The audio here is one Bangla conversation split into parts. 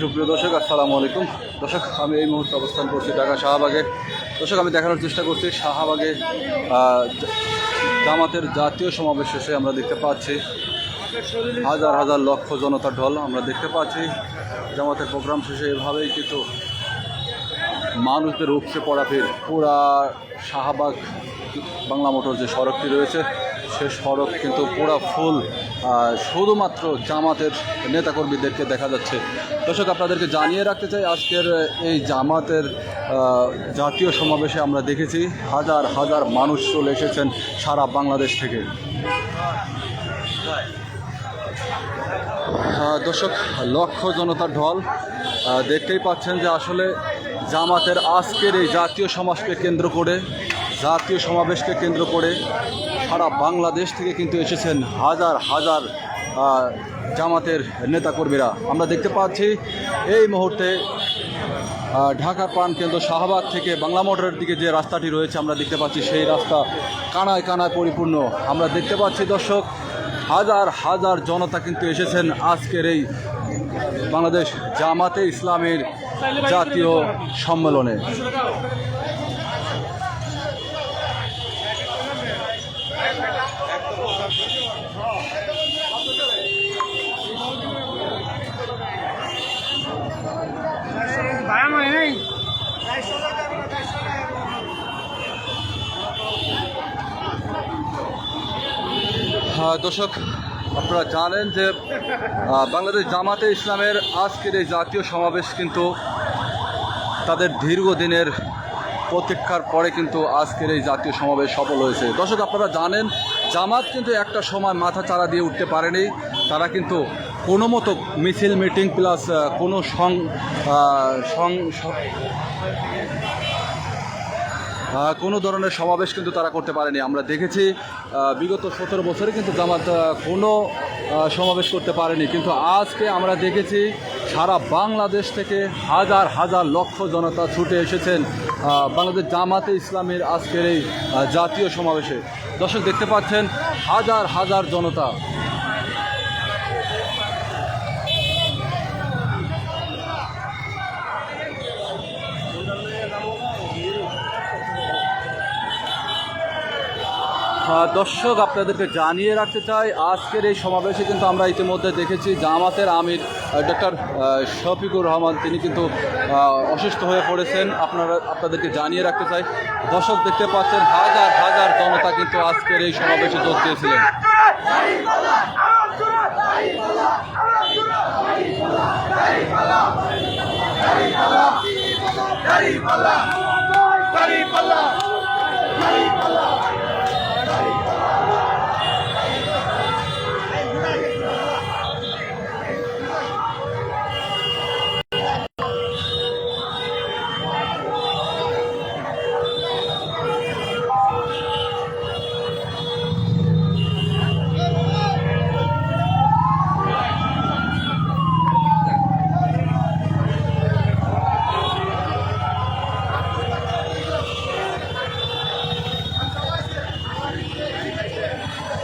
সুপ্রিয় দর্শক, আসসালামু আলাইকুম। দর্শক, আমি এই মুহূর্তে অবস্থান করছি ঢাকা শাহবাগে। দর্শক, আমি দেখানোর চেষ্টা করছি, শাহবাগে জামাতের জাতীয় সমাবেশ শেষে আমরা দেখতে পাচ্ছি হাজার হাজার লক্ষ জনতার ঢল আমরা দেখতে পাচ্ছি। জামাতের প্রোগ্রাম শেষে এভাবেই কিন্তু মানুষদের উপচে পড়া ভিড়। পুরা শাহবাগ বাংলা মোটর যে সড়কটি রয়েছে সে সড়ক কিন্তু পুরা ফুল শুধুমাত্র জামাতের নেতাকর্মীদেরকে দেখা যাচ্ছে। দর্শক, আপনাদেরকে জানিয়ে রাখতে চাই, আজকের এই জামাতের জাতীয় সমাবেশে আমরা দেখেছি হাজার হাজার মানুষ চলে এসেছেন সারা বাংলাদেশ থেকে। দর্শক, লক্ষ জনতার ঢল। দেখতেই পাচ্ছেন যে আসলে জামাতের আজকের এই জাতীয় সমাজকে কেন্দ্র করে, জাতীয় সমাবেশকে কেন্দ্র করে সারা বাংলাদেশ থেকে কিন্তু এসেছেন হাজার হাজার জামাতের নেতাকর্মীরা। আমরা দেখতে পাচ্ছি এই মুহূর্তে ঢাকা পান কেন্দ্র শাহবাগ থেকে বাংলা মোটরের দিকে যে রাস্তাটি রয়েছে আমরা দেখতে পাচ্ছি, সেই রাস্তা কানায় কানায় পরিপূর্ণ। আমরা দেখতে পাচ্ছি দর্শক, হাজার হাজার জনতা কিন্তু এসেছেন আজকের এই বাংলাদেশ জামাতে ইসলামের জাতীয় সম্মেলনে ভাড়া মানে নেই হ্যাঁ, দর্শক, আপনারা জানেন যে বাংলাদেশ জামাতে ইসলামের আজকের এই জাতীয় সমাবেশ কিন্তু তাদের দীর্ঘদিনের প্রতীক্ষার পরে কিন্তু আজকের এই জাতীয় সমাবেশ সফল হয়েছে। দর্শক, আপনারা জানেন, জামাত কিন্তু একটা সময় মাথা চারা দিয়ে উঠতে পারেনি। তারা কিন্তু কোনো মতো মিছিল, মিটিং প্লাস কোনো সং কোনো ধরনের সমাবেশ কিন্তু তারা করতে পারেনি। আমরা দেখেছি বিগত সতেরো বছরে কিন্তু জামাত কোনো সমাবেশ করতে পারেনি। কিন্তু আজকে আমরা দেখেছি সারা বাংলাদেশ থেকে হাজার হাজার লক্ষ জনতা ছুটে এসেছেন বাংলাদেশ জামাতে ইসলামের আজকের এই জাতীয় সমাবেশে। দর্শক, দেখতে পাচ্ছেন, হাজার হাজার জনতা দর্শক, আপনাদেরকে জানিয়ে রাখতে চাই, আজকের এই সমাবেশে কিন্তু আমরা ইতিমধ্যে দেখেছি জামাতের আমির ডক্টর শফিকুর রহমান। তিনি কিন্তু অসুস্থ হয়ে পড়েছেন। আপনারা, আপনাদেরকে জানিয়ে রাখতে চাই, দর্শক দেখতে পাচ্ছেন, হাজার হাজার জনতা কিন্তু আজকের এই সমাবেশে যোগ দিয়েছিলেন।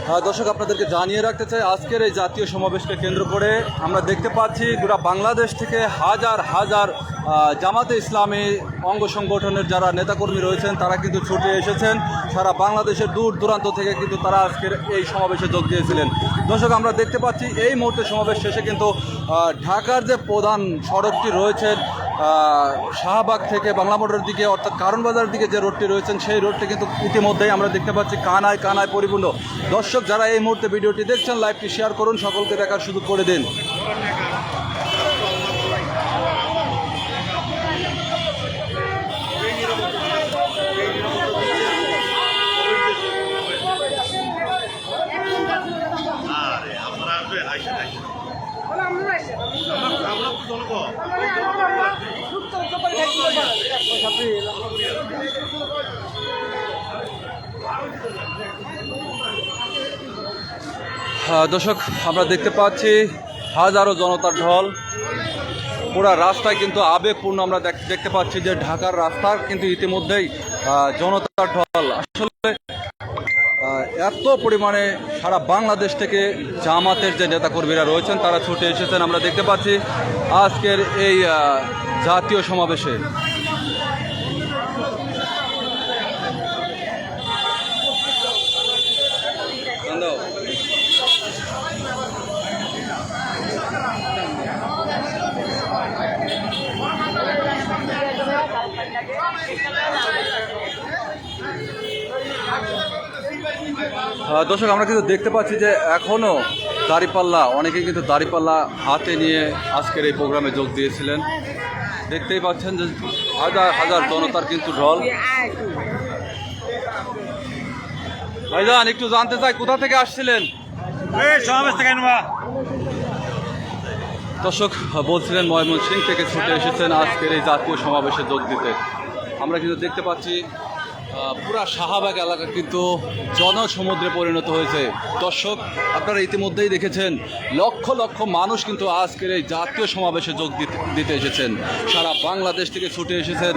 দর্শক, আপনাদেরকে জানিয়ে রাখতে চাই, আজকের এই জাতীয় সমাবেশকে কেন্দ্র করে আমরা দেখতে পাচ্ছি গোটা বাংলাদেশ থেকে হাজার হাজার জামাতে ইসলামী অঙ্গ সংগঠনের যারা নেতাকর্মী রয়েছেন, তারা কিন্তু ছুটে এসেছেন। সারা বাংলাদেশের দূর দূরান্ত থেকে কিন্তু তারা আজকের এই সমাবেশে যোগ দিয়েছিলেন। দর্শক, আমরা দেখতে পাচ্ছি, এই মুহূর্তে সমাবেশ শেষে কিন্তু ঢাকার যে প্রধান সড়কটি রয়েছে শাহবাগ থেকে বাংলা মোটরের দিকে, অর্থাৎ কারণ বাজারের দিকে যে রোডটি রয়েছেন, সেই রোডটি কিন্তু ইতিমধ্যেই আমরা দেখতে পাচ্ছি কানায় কানায় পরিপূর্ণ। দর্শক, যারা এই মুহূর্তে ভিডিওটি দেখছেন, লাইভটি শেয়ার করুন, সকলকে দেখার সুযোগ করে দিন। দর্শক, আমরা দেখতে পাচ্ছি হাজারো জনতার ঢল। পুরা রাস্তায় কিন্তু আবেগপূর্ণ আমরা দেখ- দেখতে পাচ্ছি যে ঢাকার রাস্তার কিন্তু ইতিমধ্যেই জনতার ঢল। এত পরিমাণে সারা বাংলাদেশ থেকে জামাতের যে নেতাকর্মীরা রয়েছেন, তারা ছুটে এসেছেন। আমরা দেখতে পাচ্ছি আজকের এই জাতীয় সমাবেশে। দর্শক আমরা কিন্তু দেখতে পাচ্ছি যে এখনও দাড়িপাল্লা অনেকে কিন্তু দাড়িপাল্লা হাতে নিয়ে আজকের এই প্রোগ্রামে যোগ দিয়েছিলেন। দেখতেই পাচ্ছেন যে হাজার হাজার জনতার কিন্তু ঢল ভাইজান একটু জানতে চাই কোথা থেকে আসছিলেন? দর্শক বলছিলেন ময়মনসিং থেকে ছুটে এসেছেন আজকের এই জাতীয় সমাবেশে যোগ দিতে। আমরা কিন্তু দেখতে পাচ্ছি পুরা শাহবাগ এলাকা কিন্তু জনসমুদ্রে পরিণত হয়েছে। দর্শক, আপনারা ইতিমধ্যেই দেখেছেন, লক্ষ লক্ষ মানুষ কিন্তু আজকের এই জাতীয় সমাবেশে যোগ দিতে এসেছেন। সারা বাংলাদেশ থেকে ছুটে এসেছেন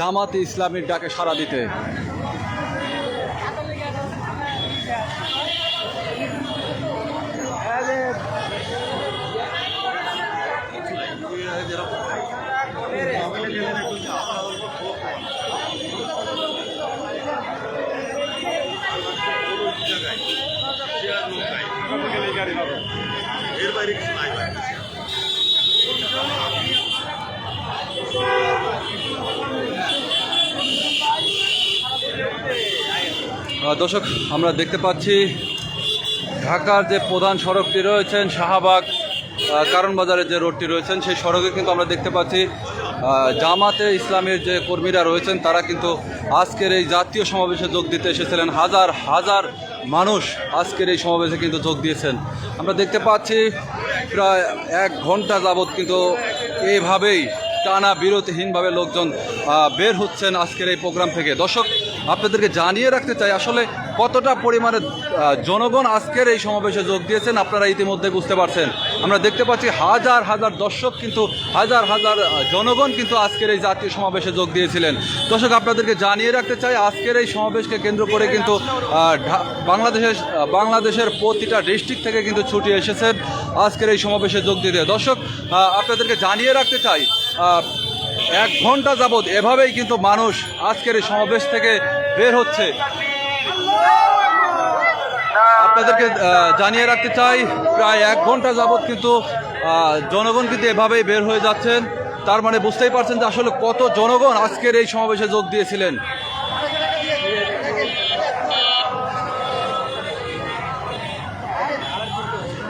জামাতে ইসলামের ডাকে সাড়া দিতে। দর্শক, আমরা দেখতে পাচ্ছি ঢাকার যে প্রধান সড়কটি রয়েছেন শাহবাগ কারণ বাজারের যে রোডটি রয়েছেন, সেই সড়কে কিন্তু আমরা দেখতে পাচ্ছি জামাতে ইসলামের যে কর্মীরা রয়েছেন, তারা কিন্তু আজকের এই জাতীয় সমাবেশে যোগ দিতে এসেছিলেন। হাজার হাজার মানুষ আজকের এই সমাবেশে কিন্তু যোগ দিয়েছেন। আমরা দেখতে পাচ্ছি, প্রায় এক ঘণ্টা যাবৎ কিন্তু এইভাবেই টানা বিরতিহীনভাবে লোকজন বের হচ্ছেন আজকের এই প্রোগ্রাম থেকে। দর্শক, আপনাদেরকে জানিয়ে রাখতে চাই, আসলে কতটা পরিমাণে জনগণ আজকের এই সমাবেশে যোগ দিয়েছেন আপনারা ইতিমধ্যে বুঝতে পারছেন। আমরা দেখতে পাচ্ছি হাজার হাজার দর্শক কিন্তু, হাজার হাজার জনগণ কিন্তু আজকের এই জাতীয় সমাবেশে যোগ দিয়েছিলেন। দর্শক, আপনাদেরকে জানিয়ে রাখতে চাই, আজকের এই সমাবেশকে কেন্দ্র করে কিন্তু বাংলাদেশের বাংলাদেশের প্রতিটা ডিস্ট্রিক্ট থেকে কিন্তু ছুটি এসেছেন আজকের এই সমাবেশে যোগ দিতে। দর্শক আপনাদেরকে জানিয়ে রাখতে চাই এক ঘণ্টা যাবৎ এভাবেই কিন্তু মানুষ আজকের এই সমাবেশ থেকে বের হচ্ছে। আপনাদেরকে জানিয়ে রাখতে চাই, প্রায় এক ঘণ্টা যাবৎ কিন্তু জনগণ কিন্তু এভাবেই বের হয়ে যাচ্ছেন। তার মানে বুঝতেই পারছেন যে আসলে কত জনগণ আজকের এই সমাবেশে যোগ দিয়েছিলেন।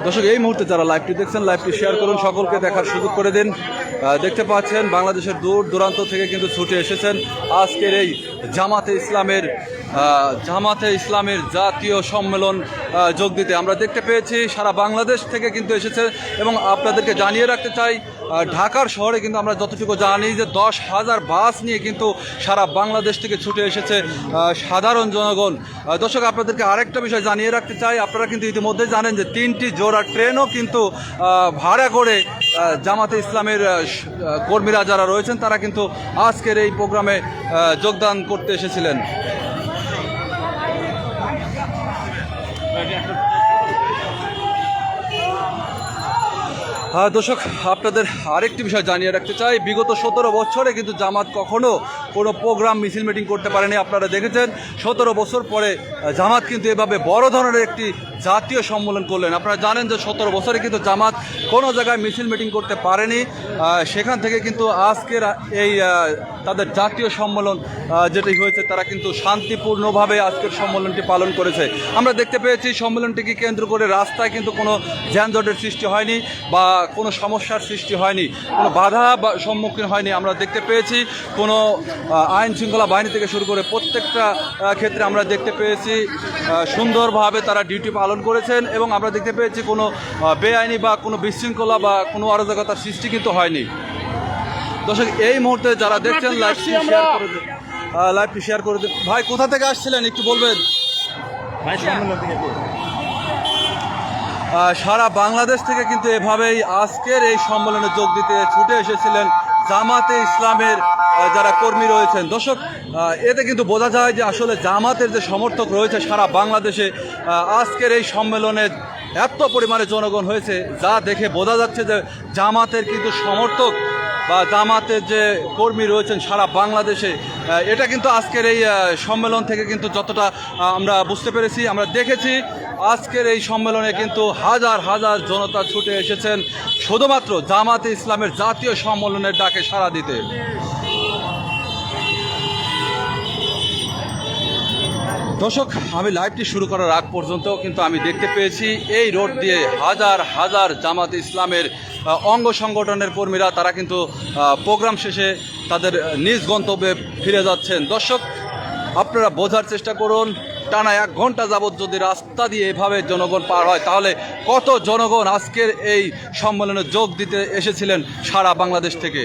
দর্শক, এই মুহূর্তে যারা লাইভটি দেখছেন লাইভটি শেয়ার করুন, সকলকে দেখার সুযোগ করে দিন। দেখতে পাচ্ছেন, বাংলাদেশের দূর দূরান্ত থেকে কিন্তু ছুটে এসেছেন আজকের এই জামাতে ইসলামের জামাতে ইসলামের জাতীয় সম্মেলন যোগ দিতে। আমরা দেখতে পেয়েছি, সারা বাংলাদেশ থেকে কিন্তু এসেছে এবং আপনাদেরকে জানিয়ে রাখতে চাই ঢাকার শহরে কিন্তু আমরা যতটুকু জানি যে দশ হাজার বাস নিয়ে কিন্তু সারা বাংলাদেশ থেকে ছুটে এসেছে সাধারণ জনগণ। দর্শক, আপনাদেরকে আরেকটা বিষয় জানিয়ে রাখতে চাই। আপনারা কিন্তু ইতিমধ্যে জানেন যে তিনটি জোড়া ট্রেনও কিন্তু ভাড়া করে জামাতে ইসলামের কর্মীরা যারা রয়েছেন, তারা কিন্তু আজকের এই প্রোগ্রামে যোগদান করতে এসেছিলেন। দর্শক আপনাদের আরেকটি বিষয় জানিয়ে রাখতে চাই। বিগত সতেরো বছরে কিন্তু জামাত কখনো কোনো প্রোগ্রাম, মিছিল, মিটিং করতে পারেনি। আপনারা দেখেছেন, সতেরো বছর পরে জামাত কিন্তু এভাবে বড় ধরনের একটি জাতীয় সম্মেলন করলেন। আপনারা জানেন যে সতেরো বছরে কিন্তু জামাত কোনো জায়গায় মিছিল, মিটিং করতে পারেনি। সেখান থেকে কিন্তু আজকের এই তাদের জাতীয় সম্মেলন যেটি হয়েছে, তারা কিন্তু শান্তিপূর্ণভাবে আজকের সম্মেলনটি পালন করেছে। আমরা দেখতে পেয়েছি সম্মেলনটিকে কেন্দ্র করে রাস্তায় কিন্তু কোনো যানজটের সৃষ্টি হয়নি বা কোনো সমস্যার সৃষ্টি হয়নি, কোনো বাধা বা সম্মুখীন হয়নি। আমরা দেখতে পেয়েছি, কোনো আইন শৃঙ্খলা বাহিনী থেকে শুরু করে প্রত্যেকটা ক্ষেত্রে আমরা দেখতে পেয়েছি সুন্দরভাবে তারা ডিউটি পালন করেছেন এবং আমরা দেখতে পেয়েছি কোনো বেআইনি বা কোনো বিশৃঙ্খলা বা কোনো অরাজকতার সৃষ্টি কিন্তু হয়নি। দর্শক এই মুহূর্তে যারা দেখছেন লাইভটি শেয়ার করে লাইভটি শেয়ার করে দিন। ভাই কোথা থেকে আসছিলেন? একটু বলবেন। সারা বাংলাদেশ থেকে কিন্তু এভাবেই আজকের এই সম্মেলনে যোগ দিতে ছুটে এসেছিলেন জামাতে ইসলামের যারা কর্মী রয়েছেন। দর্শক এতে কিন্তু বোঝা যায় যে আসলে জামাতের যে সমর্থক রয়েছে সারা বাংলাদেশে আজকের এই সম্মেলনে এত পরিমাণে জনগণ হয়েছে, যা দেখে বোঝা যাচ্ছে যে জামাতের কিন্তু সমর্থক বা জামাতের যে কর্মী রয়েছেন সারা বাংলাদেশে এটা কিন্তু আজকের এই সম্মেলন থেকে কিন্তু যতটা আমরা বুঝতে পেরেছি, আমরা দেখেছি আজকের এই সম্মেলনে কিন্তু হাজার হাজার জনতা ছুটে এসেছেন, শুধুমাত্র জামাতে ইসলামের জাতীয় সম্মেলনের ডাকে সাড়া দিতে। দর্শক, আমি লাইভটি শুরু করার আগ পর্যন্ত কিন্তু আমি দেখতে পেয়েছি, এই রোড দিয়ে হাজার হাজার জামাত ইসলামের অঙ্গ সংগঠনের কর্মীরা, তারা কিন্তু প্রোগ্রাম শেষে তাদের নিজ গন্তব্যে ফিরে যাচ্ছেন। দর্শক, আপনারা বোঝার চেষ্টা করুন, টানা এক ঘণ্টা যাবৎ যদি রাস্তা দিয়ে এভাবে জনগণ পার হয়, তাহলে কত জনগণ আজকের এই সম্মেলনে যোগ দিতে এসেছিলেন সারা বাংলাদেশ থেকে?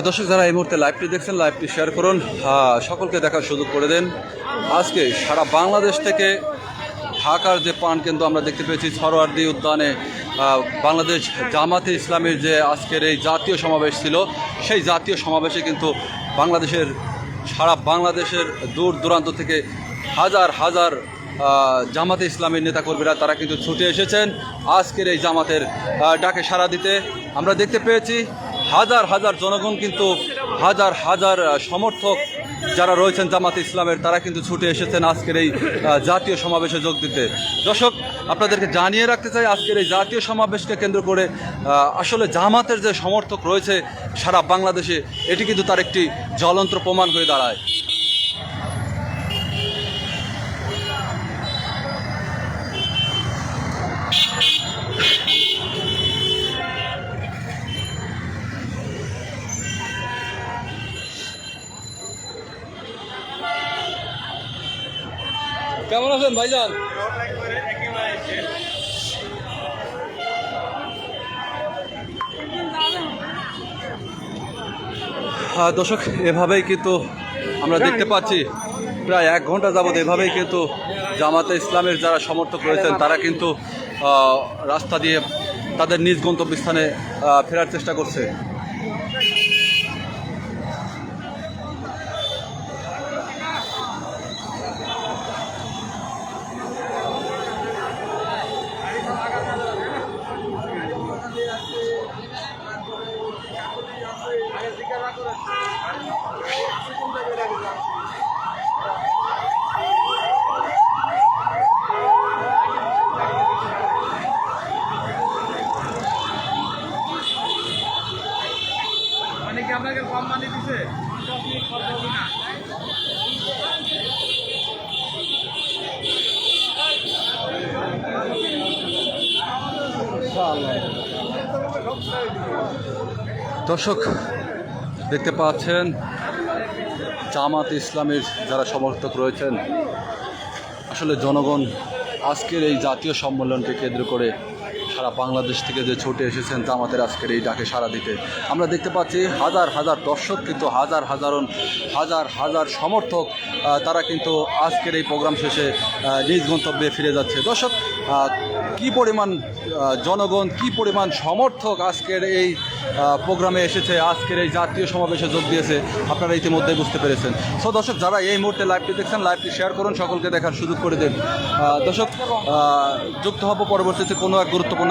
দর্শক যারা এই মুহূর্তে লাইভটি দেখছেন লাইভটি শেয়ার করুন। হ্যাঁ, সকলকে দেখার সুযোগ করে দেন। আজকে সারা বাংলাদেশ থেকে ঢাকার যে পান কেন্দ্র আমরা দেখতে পেয়েছি সরোয়ার্দি উদ্যানে বাংলাদেশ জামাতে ইসলামের যে আজকের এই জাতীয় সমাবেশ ছিল সেই জাতীয় সমাবেশে কিন্তু বাংলাদেশের সারা বাংলাদেশের দূর দূরান্ত থেকে হাজার হাজার জামাতে ইসলামের নেতাকর্মীরা তারা কিন্তু ছুটে এসেছেন আজকের এই জামাতের ডাকে সাড়া দিতে। আমরা দেখতে পেয়েছি হাজার হাজার জনগণ কিন্তু হাজার হাজার সমর্থক যারা রয়েছেন জামাত ইসলামের, তারা কিন্তু ছুটে এসেছেন আজকের এই জাতীয় সমাবেশে যোগ দিতে। দর্শক, আপনাদেরকে জানিয়ে রাখতে চাই, আজকের এই জাতীয় সমাবেশকে কেন্দ্র করে আসলে জামাতের যে সমর্থক রয়েছে সারা বাংলাদেশে, এটি কিন্তু তার একটি জ্বলন্ত প্রমাণ হয়ে দাঁড়ায়। কেমন আছেন ভাইজান? হ্যাঁ দর্শক, এভাবেই কিন্তু আমরা দেখতে পাচ্ছি। প্রায় এক ঘণ্টা যাবৎ এভাবেই কিন্তু জামাতে ইসলামের যারা সমর্থক রয়েছেন, তারা কিন্তু রাস্তা দিয়ে তাদের নিজ গন্তব্যস্থানে ফেরার চেষ্টা করছে মানে কি আপনাকে কম মানি দিছে দর্শক, দেখতে পাচ্ছেন, জামাত ইসলামের যারা সমর্থক রয়েছেন, আসলে জনগণ আজকের এই জাতীয় সম্মেলনকে কেন্দ্র করে সারা বাংলাদেশ থেকে যে ছুটে এসেছেন জামাতের আজকের এই ডাকে সারা দিতে। আমরা দেখতে পাচ্ছি হাজার হাজার দর্শক, কিন্তু হাজার হাজারন হাজার হাজার সমর্থক তারা কিন্তু আজকের এই প্রোগ্রাম শেষে নিজ গন্তব্যে ফিরে যাচ্ছে। দর্শক কি পরিমাণ জনগণ, কি পরিমাণ সমর্থক আজকের এই প্রোগ্রামে এসেছে, আজকের এই জাতীয় সমাবেশে যোগ দিয়েছে, আপনারা ইতিমধ্যেই বুঝতে পেরেছেন। সো দর্শক, যারা এই মুহূর্তে লাইভটি দেখছেন লাইভটি শেয়ার করুন, সকলকে দেখার সুযোগ করে দিন। দর্শক যুক্ত হব পরবর্তীতে কোনো এক গুরুত্বপূর্ণ